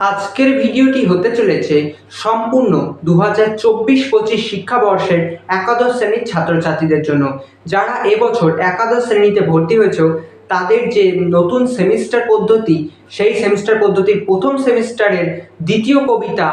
আজকের ভিডিওটি হতে চলেছে সম্পূর্ণ দু হাজার চব্বিশ পঁচিশ শিক্ষাবর্ষের একাদশ শ্রেণির ছাত্রছাত্রীদের জন্য। যারা এবছর একাদশ শ্রেণীতে ভর্তি হয়েছে তাদের যে নতুন সেমিস্টার পদ্ধতি, সেই সেমিস্টার পদ্ধতির প্রথম সেমিস্টারের দ্বিতীয় কবিতা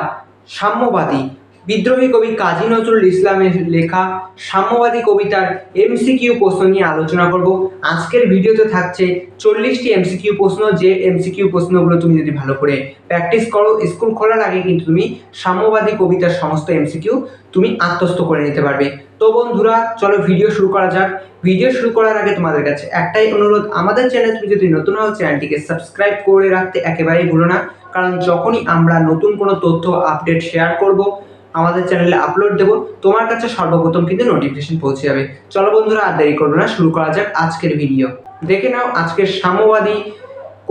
সাম্যবাদী। বিদ্রোহী কবি কাজী নজরুল ইসলামের লেখা সাম্যবাদী কবিতার এমসিকিউ প্রশ্ন নিয়ে আলোচনা করব। আজকের ভিডিওতে থাকছে চল্লিশটি এমসিকিউ প্রশ্ন। যে এমসিকিউ প্রশ্নগুলো তুমি যদি ভালো করে প্র্যাকটিস করো স্কুল খোলার আগে কিন্তু তুমি সাম্যবাদী কবিতার সমস্ত এমসিকিউ তুমি আত্মস্থ করে নিতে পারবে। তো বন্ধুরা, চলো ভিডিও শুরু করা যাক। ভিডিও শুরু করার আগে তোমাদের কাছে একটাই অনুরোধ, আমাদের চ্যানেল তুমি যদি নতুন হও চ্যানেলটিকে সাবস্ক্রাইব করে রাখতে একেবারেই ভুলো না। কারণ যখনই আমরা নতুন কোনো তথ্য আপডেট শেয়ার করব আমাদের চ্যানেলে আপলোড দেবো। তোমার কাছে সর্বপ্রথম কিন্তু নোটিফিকেশন পৌঁছে যাবে। চলো বন্ধুরা, আর দেরি করব না, শুরু করা যাক আজকের ভিডিও দেখে নাও আজকের সাম্যবাদী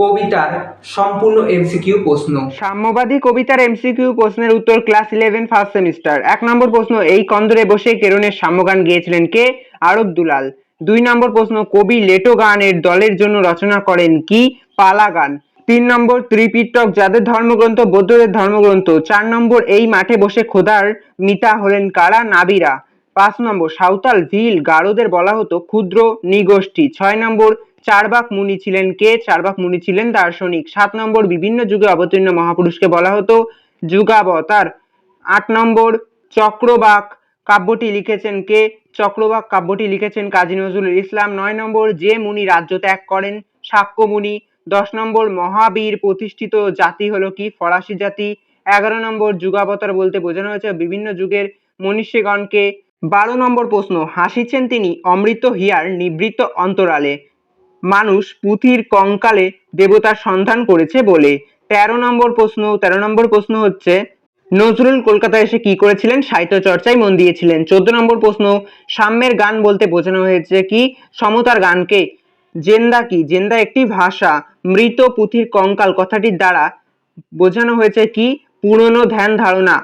কবিতার সম্পূর্ণ এমসিকিউ প্রশ্ন। সাম্যবাদী কবিতার এমসিকিউ প্রশ্নের উত্তর ক্লাস ইলেভেন ফার্স্ট সেমিস্টার এক নম্বর প্রশ্ন, এই কন্দরে বসে কেরনের সাম্যগান গেয়েছিলেন কে? আরব দুলাল। দুই নম্বর প্রশ্ন, কবি লেটো গানের দলের জন্য রচনা করেন কি? পালা গান তিন নম্বর ত্রিপিটক যাদের ধর্মগ্রন্থ, বৌদ্ধদের ধর্মগ্রন্থ, চার নম্বর এই মাঠে বসে খোদার মিতা হলেন কারা? নাবিরা। পাঁচ নম্বর, সাঁওতাল, ভিল, গারোদের বলা হতো ক্ষুদ্র নিগোষ্ঠী। ছয় নম্বর, চারবাক মুনি ছিলেন কে? চারবাক মুনি ছিলেন দার্শনিক। সাত নম্বর, বিভিন্ন যুগে অবতীর্ণ মহাপুরুষকে বলা হতো যুগাবতার। আট নম্বর, চক্রবাক কাব্যটি লিখেছেন কে? চক্রবাক কাব্যটি লিখেছেন কাজী নজরুল ইসলাম। নয় নম্বর, যে মুনি রাজ্য ত্যাগ করেন শাক্য মুনি দশ নম্বর মহাবীর প্রতিষ্ঠিত জাতি হলো কি? ফরাসি জাতি। এগারো নম্বর যুগাবতার বলতে বোঝানো হয়েছে বিভিন্ন যুগের মনীষীগণকে। বারো নম্বর প্রশ্ন, হাসিছেন তিনি অমৃত হিয়ার নিবৃত্ত অন্তরালে। মানুষ পুঁথির কঙ্কালে দেবতার সন্ধান করেছে বলে। তেরো নম্বর প্রশ্ন, তেরো নম্বর প্রশ্ন হচ্ছে, নজরুল কলকাতায় এসে কি করেছিলেন? সাহিত্য চর্চায় মন দিয়েছিলেন। চোদ্দ নম্বর প্রশ্ন, সাম্যের গান বলতে বোঝানো হয়েছে কি? সমতার গানকে। জেন্দা কি? জেন্দা একটি ভাষা। মৃত পুঁথির কঙ্কাল। কথাটির দ্বারা বোঝানো হয়েছে কি? পুরনো ধ্যান ধারণা।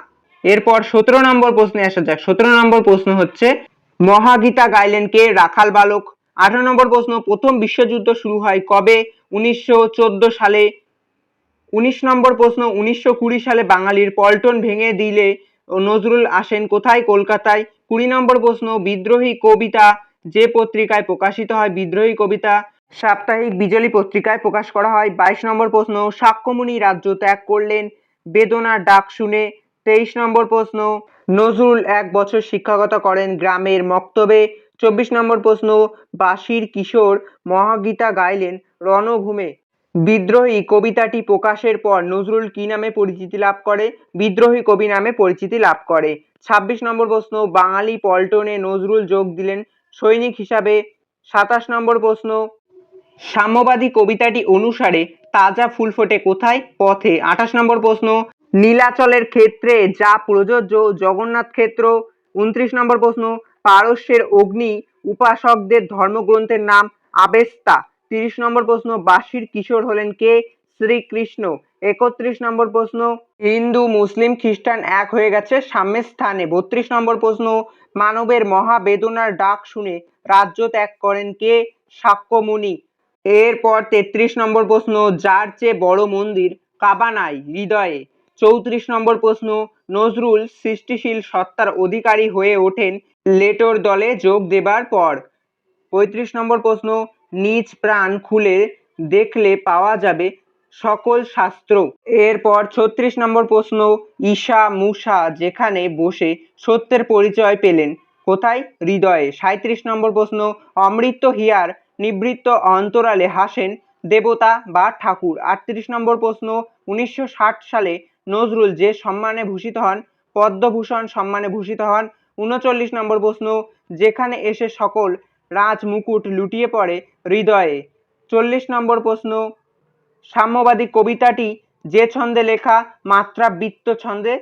এরপর সতেরো নম্বর প্রশ্নে আসা যাক। সতেরো নম্বর প্রশ্ন হচ্ছে, মহাগীতা গাইলেন কে? রাখাল বালক। আঠারো নম্বর প্রশ্ন, প্রথম বিশ্বযুদ্ধ শুরু হয় কবে? উনিশশো চোদ্দ সালে। উনিশ নম্বর প্রশ্ন, উনিশশো কুড়ি সালে বাঙালির পল্টন ভেঙে দিলে নজরুল আসেন কোথায়? কলকাতায়। কুড়ি নম্বর প্রশ্ন, বিদ্রোহী কবিতা যে পত্রিকায় প্রকাশিত হয় বিদ্রোহী কবিতা, সাপ্তাহিক বিজলি পত্রিকায় প্রকাশ করা হয়। বাইশ নম্বর প্রশ্ন সাক্ষ্যমুনি রাজ্য ত্যাগ করলেন, বেদনার ডাক শুনে। তেইশ নম্বর প্রশ্ন, নজরুল এক বছর শিক্ষকতা করেন গ্রামের মক্তবে। চব্বিশ নম্বর প্রশ্ন বাসির কিশোর মহাগীতা গাইলেন রণভূমে। বিদ্রোহী কবিতাটি প্রকাশের পর নজরুল কি নামে পরিচিতি লাভ করে? বিদ্রোহী কবি নামে পরিচিতি লাভ করে। ছাব্বিশ নম্বর প্রশ্ন, বাঙালি পল্টনে নজরুল যোগ দিলেন সৈনিক হিসাবে সাতাশ নম্বর প্রশ্ন, সাম্যবাদী কবিতাটি অনুসারে তাজা ফুল ফোটে কোথায়? পথে। আঠাশ নম্বর প্রশ্ন, নীলাচলের ক্ষেত্রে যা প্রযোজ্য জগন্নাথ ক্ষেত্র? উনত্রিশ নম্বর প্রশ্ন, পারস্যের অগ্নি উপাসকদের ধর্মগ্রন্থের নাম আবেস্তা? তিরিশ নম্বর প্রশ্ন বাসির কিশোর হলেন কে? শ্রীকৃষ্ণ। একত্রিশ নম্বর প্রশ্ন, হিন্দু, মুসলিম, খ্রিস্টান এক হয়ে গেছে সাম্যের স্থানে। বত্রিশ নম্বর প্রশ্ন, মানবের মহাবেদনার ডাক শুনে রাজ্য ত্যাগ করেন কে? শাক্যমুনি এরপর তেত্রিশ নম্বর প্রশ্ন, যার চেয়ে বড় মন্দির কাবানাই হৃদয়ে। চৌত্রিশ নম্বর প্রশ্ন, নজরুল সৃষ্টিশীল সত্তার অধিকারী হয়ে ওঠেন লেটোর দলে যোগ দেবার পর। পঁয়ত্রিশ নম্বর প্রশ্ন, নিজ প্রাণ খুলে দেখলে পাওয়া যাবে সকল শাস্ত্র। এরপর ছত্রিশ নম্বর প্রশ্ন, ঈশা মুসা যেখানে বসে সত্যের পরিচয় পেলেন, কোথায়? হৃদয়ে। সাঁত্রিশ নম্বর প্রশ্ন, অমৃত হিয়ার নিবৃত্ত অন্তরালে হাসেন দেবতা বা ঠাকুর? আটত্রিশ নম্বর প্রশ্ন, উনিশশো ষাট সালে নজরুল যে সম্মানে ভূষিত হন, পদ্মভূষণ সম্মানে ভূষিত হন, উনচল্লিশ নম্বর প্রশ্ন, যেখানে এসে সকল রাজ মুকুট লুটিয়ে পড়ে হৃদয়ে। চল্লিশ নম্বর প্রশ্ন সাম্যবাদী কবিতাটি যে ছন্দে লেখা, মাত্রাবৃত্ত ছন্দে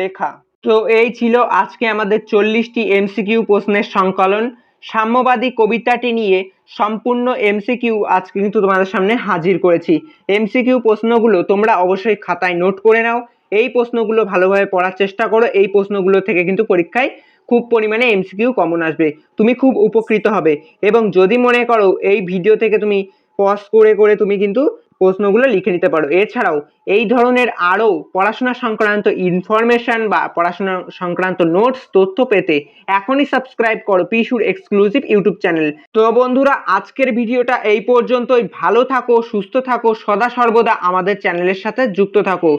লেখা। তো এই ছিল আজকে আমাদের চল্লিশটি এমসিকিউ প্রশ্নের সংকলন। সাম্যবাদী কবিতাটি নিয়ে সম্পূর্ণ এমসিকিউ আজকে কিন্তু তোমাদের সামনে হাজির করেছি। এমসিকিউ প্রশ্নগুলো তোমরা অবশ্যই খাতায় নোট করে নাও। এই প্রশ্নগুলো ভালোভাবে পড়ার চেষ্টা করো। এই প্রশ্নগুলো থেকে কিন্তু পরীক্ষায় খুব পরিমাণে এমসিকিউ কমন আসবে। তুমি খুব উপকৃত হবে। এবং যদি মনে করো এই ভিডিও থেকে তুমি পজ করে করে তুমি কিন্তু প্রশ্নগুলো লিখে নিতে পারো। এছাড়াও এই ধরনের আরও পড়াশোনা সংক্রান্ত ইনফরমেশান বা পড়াশোনা সংক্রান্ত নোটস তথ্য পেতে এখনই সাবস্ক্রাইব করো পিসুর এক্সক্লুসিভ ইউটিউব চ্যানেল তো বন্ধুরা, আজকের ভিডিওটা এই পর্যন্তই। ভালো থাকো, সুস্থ থাকো, সদা সর্বদা আমাদের চ্যানেলের সাথে যুক্ত থাকো।